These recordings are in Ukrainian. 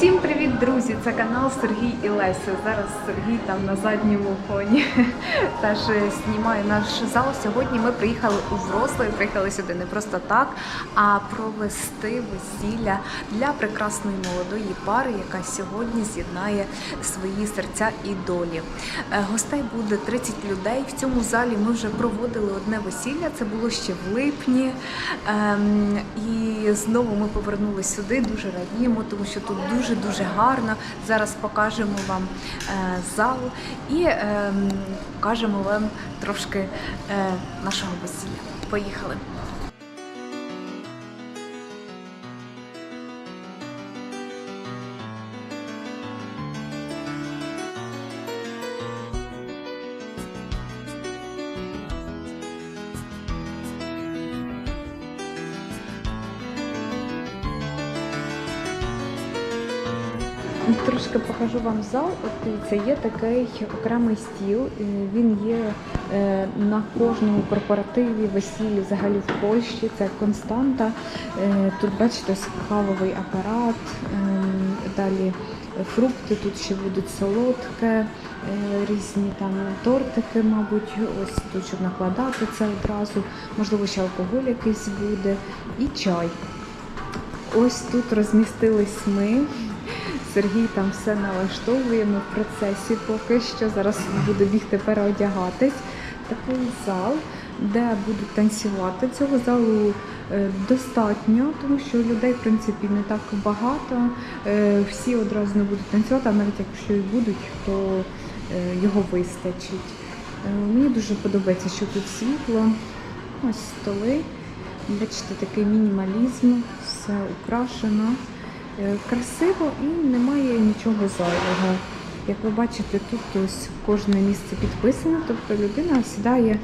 Всім привіт, друзі! Це канал Сергій і Леся. Зараз Сергій там на задньому фоні теж знімає наш зал. Сьогодні ми приїхали у Врослав, приїхали сюди не просто так, а провести весілля для прекрасної молодої пари, яка сьогодні з'єднає свої серця і долі. Е, Гостей буде 30 людей. В цьому залі ми вже проводили одне весілля. Це було ще в липні. Ем, І знову ми повернулися сюди. Дуже радіємо, тому що тут дуже дуже гарно. Зараз покажемо вам е, зал і ем, покажемо вам трошки е, нашого весілля. Поїхали. Трошки покажу вам зал. От дивіться, є такий окремий стіл. е, Він є е, на кожному корпоративі, весіллі взагалі в Польщі. Це константа. Е, Тут бачите кавовий апарат, ем, далі фрукти, тут ще будуть солодке, е, різні там тортики, мабуть, ось тут щоб накладати це одразу. Можливо, ще алкоголь якийсь буде і чай. Ось тут розмістились ми. Сергій там все налаштовує, ми в процесі поки що. Зараз буду бігти переодягатись. Такий зал, де будуть танцювати. Цього залу е, достатньо, тому що людей, в принципі, не так багато. Е, Всі одразу не будуть танцювати, а навіть якщо і будуть, то е, його вистачить. Мені дуже подобається, що тут світло. Ось столи. Бачите, такий мінімалізм, все украшено. Е, Красиво і немає нічого зайвого. Як ви бачите, тут ось кожне місце підписано, тобто людина сідає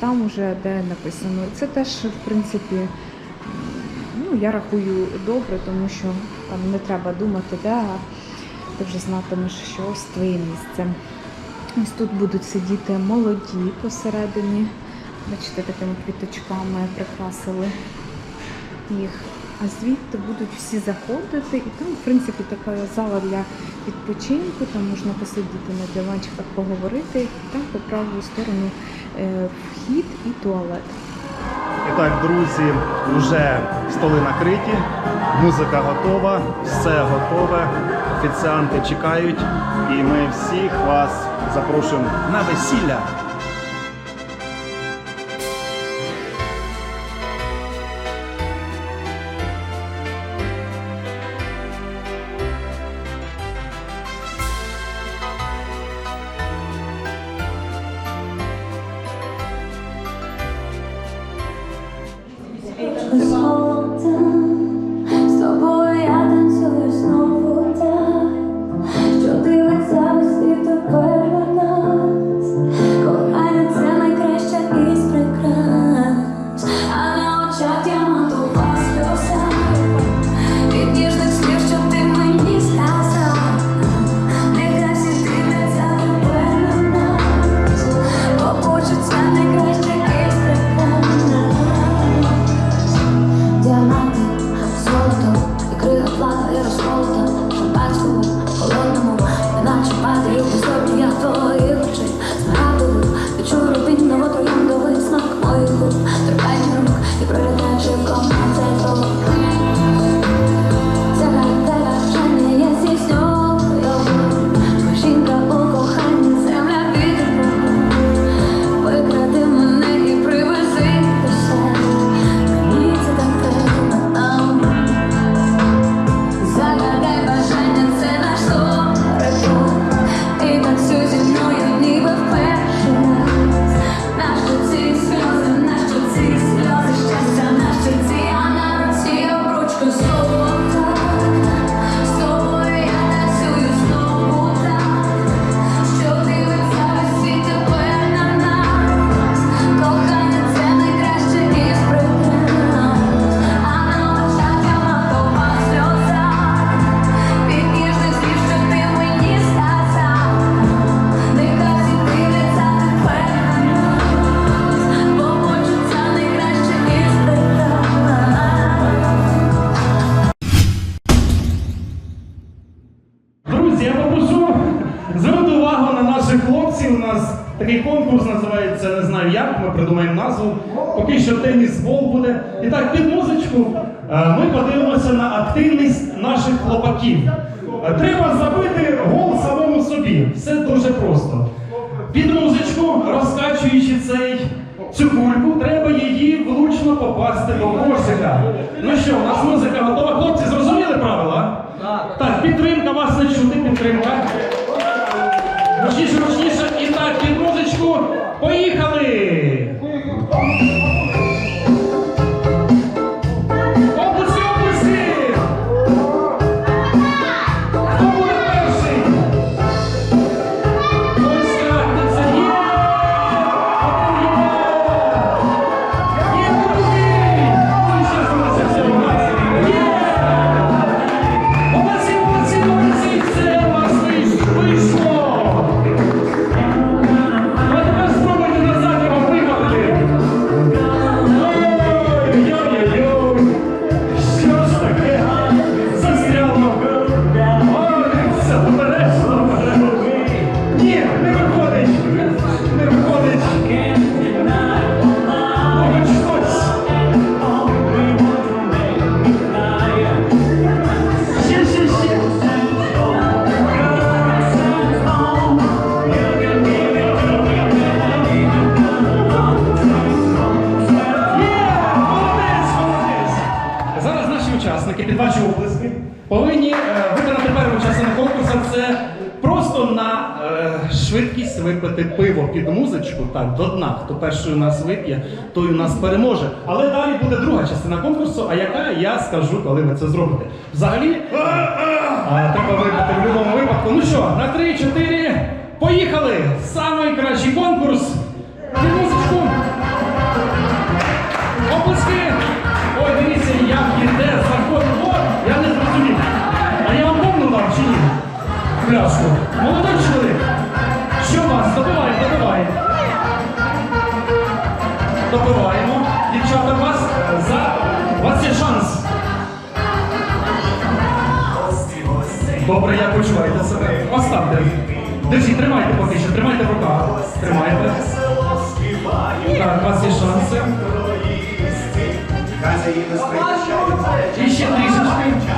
там уже, де написано. Це теж, в принципі, ну, я рахую добре, тому що там не треба думати, де, а ти вже знатимеш, що ось твоє місце. Ось тут будуть сидіти молоді посередині. Бачите, такими квіточками прикрасили їх. А звідти будуть всі заходити, і там, в принципі, така зала для відпочинку, там можна посидіти на диванчиках, поговорити, і там по праву сторону е, вхід і туалет. І так, друзі, вже столи накриті, музика готова, все готове. Офіціанти чекають, і ми всіх вас запрошуємо на весілля. Подивимося на активність наших хлопаків. Е, Треба забити гол самому собі. Все дуже просто. Під музичку, розкачуючи цей, цю кульку, треба її влучно попасти до кошика. Ну що, у нас музика готова. Хлопці, зрозуміли правила? Так, підтримка вас не чути, підтримка. Гучніше, гучніше. І так, під музичку. Поїхали! Наші учасники під ваші оплески повинні е, виконати перший учасник конкурсу. Це просто на е, швидкість випити пиво під музичку. Так, до дна. Хто перший у нас вип'є, той у нас переможе. Але далі буде друга частина конкурсу, а яка я скажу, коли ви це зробите. Взагалі, а, треба випити в будь-якому випадку. Ну що, на 3-4, поїхали! Самий кращий конкурс. Під музичку. Пляшку. Молодий чоловік. Що вас? Добивай, добивай. Добиваємо. Дівчата, вас за. У вас є шанс. Добре, як почуваєте себе? Поставте. Держіть, тримайте поки що, тримайте в руках. Тримайте. Так, у вас є шанси. І ще трішечки.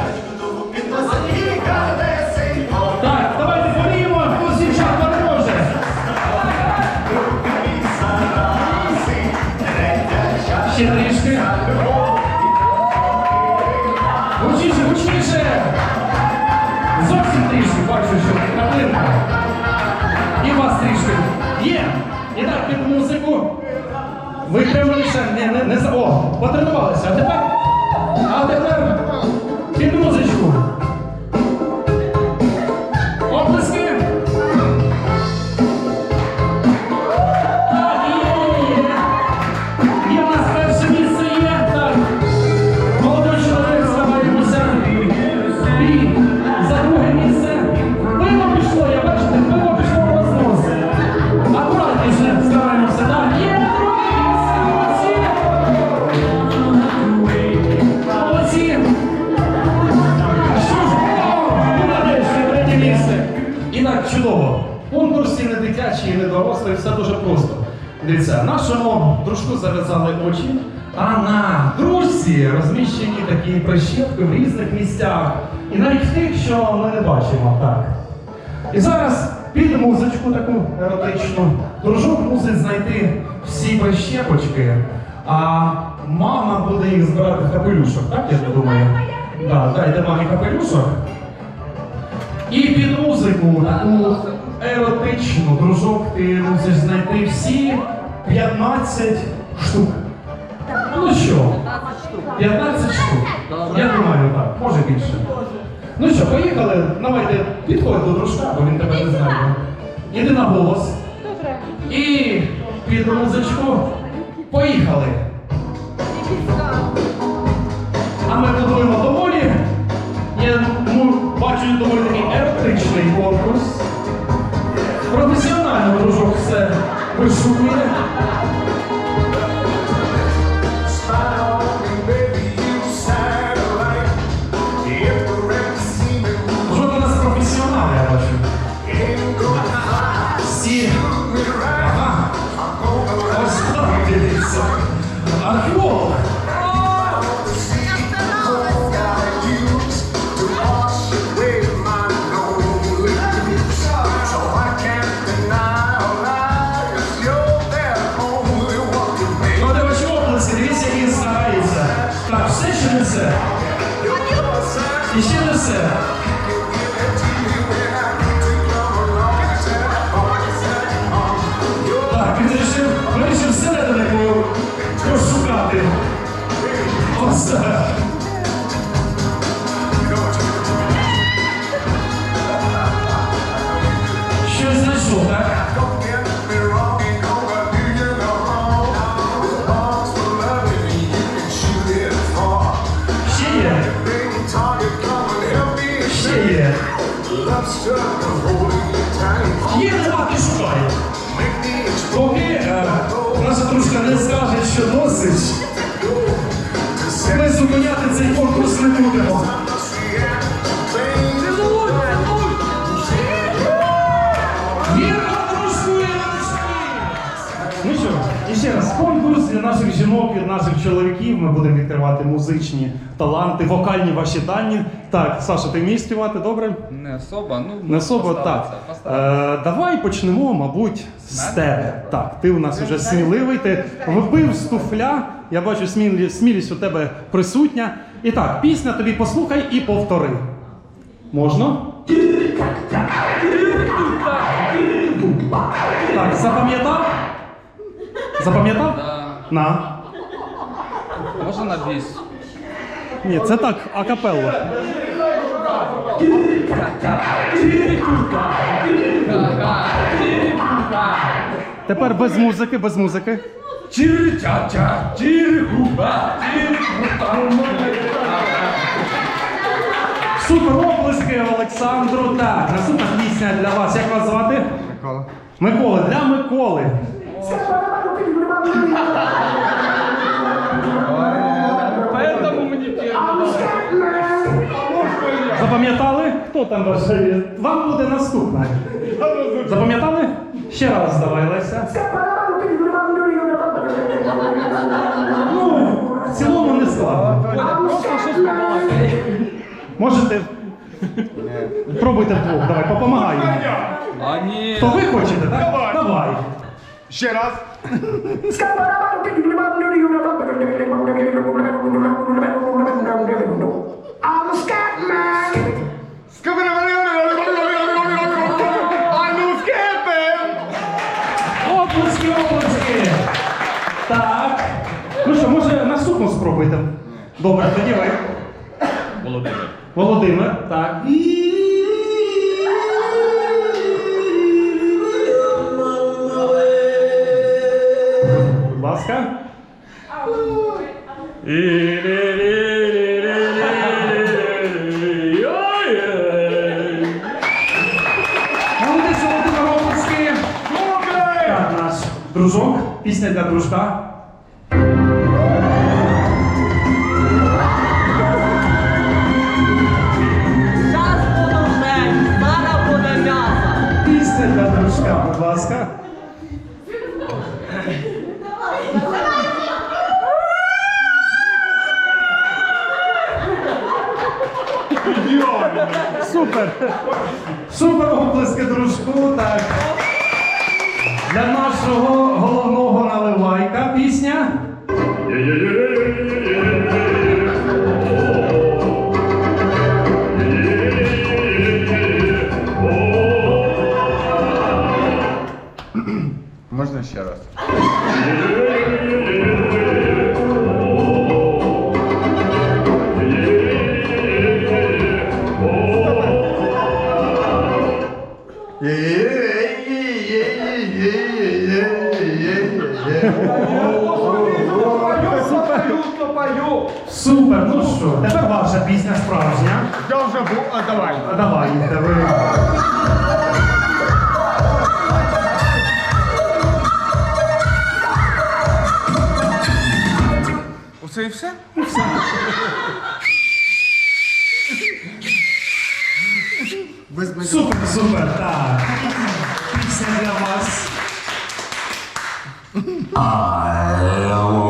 Не, не, не. О, потренувалися. А тепер. Розміщені такі прищепки в різних місцях. І навіть в тих, що ми не бачимо. Так. І зараз під музичку таку еротичну дружок мусить знайти всі прищепочки, а мама буде їх збирати в капелюшок, так я думаю? Да, дайте мамі капелюшок. І під музику таку еротичну дружок ти мусиш знайти всі 15 штук. Ну що? 15 штук. Я думаю, так, може більше. Ну що, поїхали? Давайте підходь до дружка, бо він тебе не знає. Іди на голос. Добре. І під музичку. Поїхали. А ми будуємо доволі. Я ну, бачу доволі такий еротичний конкурс. Професіонально дружок все вишукує. İşinizi. İşinizi. Так, Гришин, Гришин, все это такое, что шукати. Оце. Є, нема, шукай. Поки е, наша дружка не скаже, що досить, ми зупиняти цей конкурс не будемо. Ну що, і ще раз, конкурс для наших жінок, від наших чоловіків. Ми будемо відкривати музичні таланти, вокальні ваші дані. Так, Саша, ти вмієш співати добре? Не особо, ну Не особо постараться, так. Е, давай почнемо, мабуть, з Мене? тебе. Так, ти у нас вже сміливий, ти випив з туфля. Я бачу, смілі- смілість у тебе присутня. І так, пісня тобі послухай і повтори. Можна? Так, запам'ятав? Запам'ятав? Да. На. Можна на біс? Ні, це так, акапелла. Тепер без музики, без музики. Чири-ча-ча, чири-хуба, Супер оплески Олександру. Так, наступна пісня для вас. Як вас звати? Микола. Микола, для Миколи. Запам'ятали? Хто там бажає? Вам буде наступна. Запам'ятали? Ще раз давай, Леся. Ну, в цілому не складно. Можете. Пробуйте вдвох, давай, попомагай. йому. А ні. То ви хочете, так? Давай. Ще раз. I'm a scat man. А ну скепи! Оплески, оплески. Так. Ну що, може наступну спробуйте? Добре, тоді ви. Володимир. Володимир, так. Будь ласка. Молодець, Володимир Оплески. Так, наш дружок, пісня для дружка. Оце і все? Супер, супер, так. Пісня для вас. Дякую.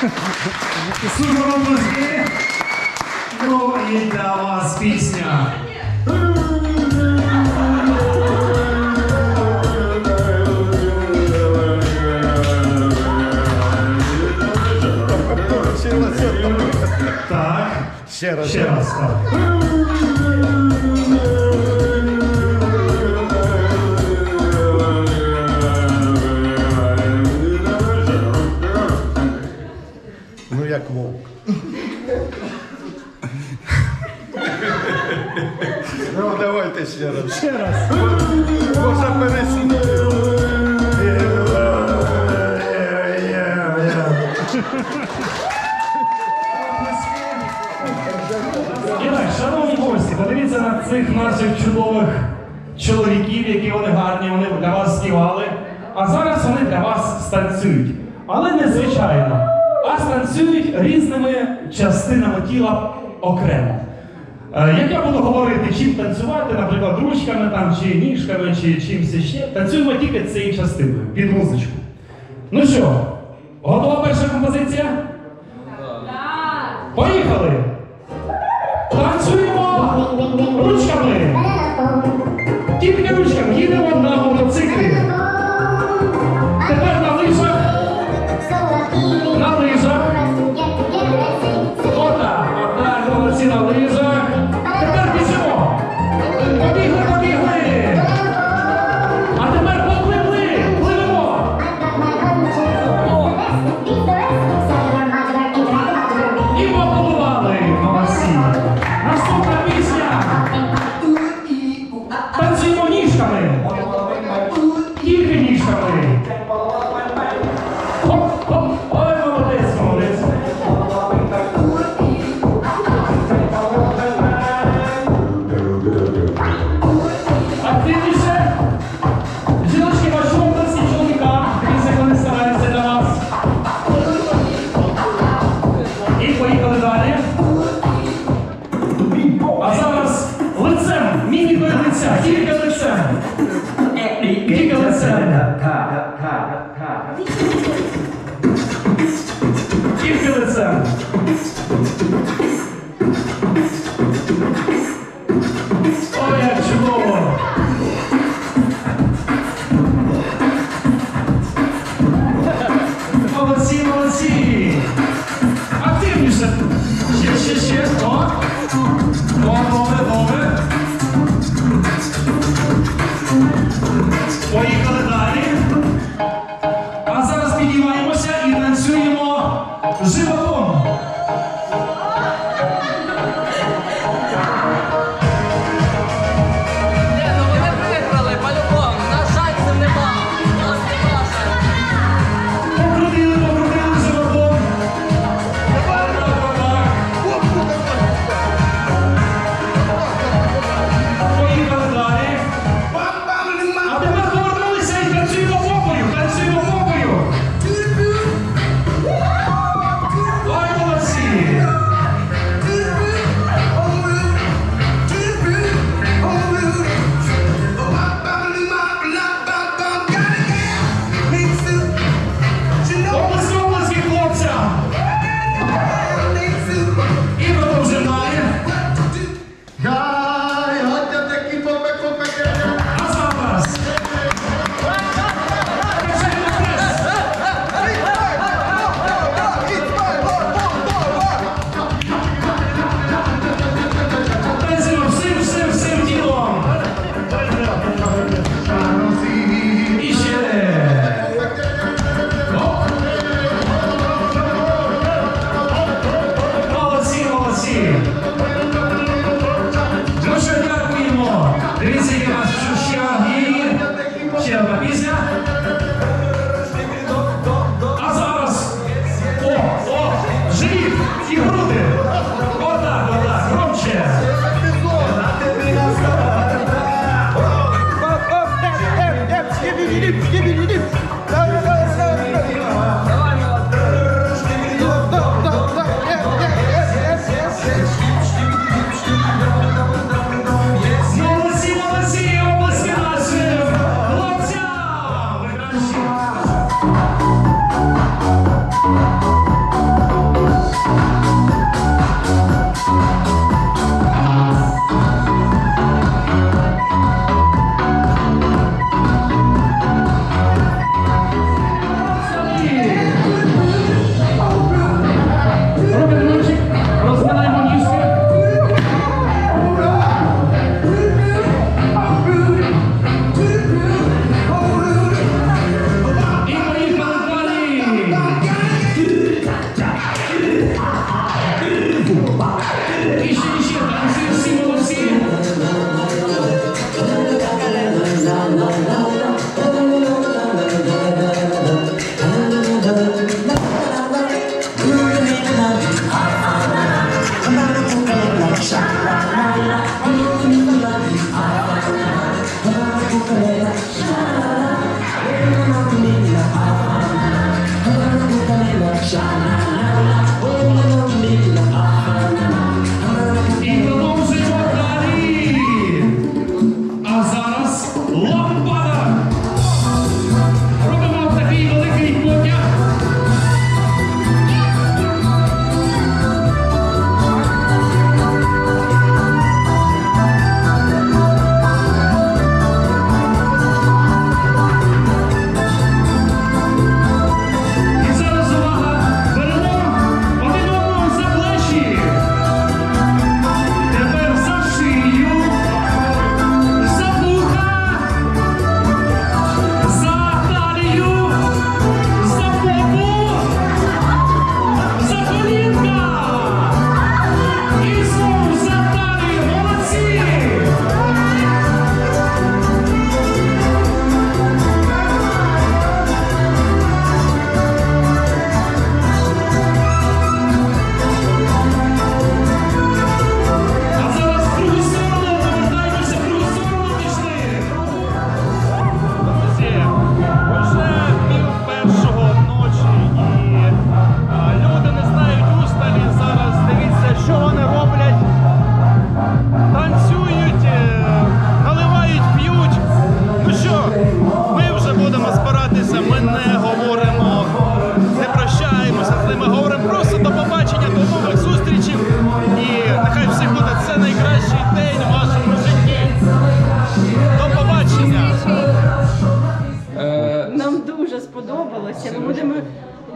Супер музики. Ну і для вас пісня. Так. Ще раз. Ще раз. Так. Вовк. Ну давайте ще раз. Ще раз. І так, шановні гості, подивіться на цих наших чудових чоловіків, які вони гарні, вони для вас співали. А зараз вони для вас станцюють. Але не звичайно, а станцюють різними частинами тіла окремо. Е, Як я буду говорити, чим танцювати, наприклад, ручками там, чи ніжками, чи чимось ще, танцюємо тільки цією частиною, під музичку. Ну що, готова перша композиція? Поїхали! Танцюємо ручками. Тільки ручками. Їдемо на мотоциклі. Тільки лицем. Тільки Zero. sha la la la, oh la. Будемо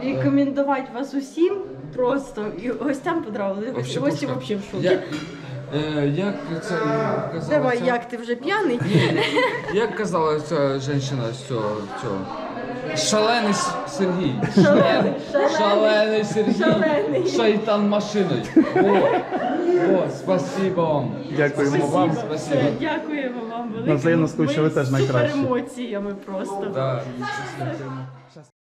рекомендувати вас усім просто. І гостям. Вообще Гості взагалі в шокі. Я, е, як це казала? Давай, ця- як ти вже п'яний? Як казала ця жінка з цього, цього? Шалений Сергій. Шалений, Шалений Сергій. Шалений. Шайтан машиною. О, о, спасибо вам. Дякуємо вам. Спасибо. Дякуємо вам велике. Навзаємно скучили Ми теж з найкраще. супер емоціями просто. Да,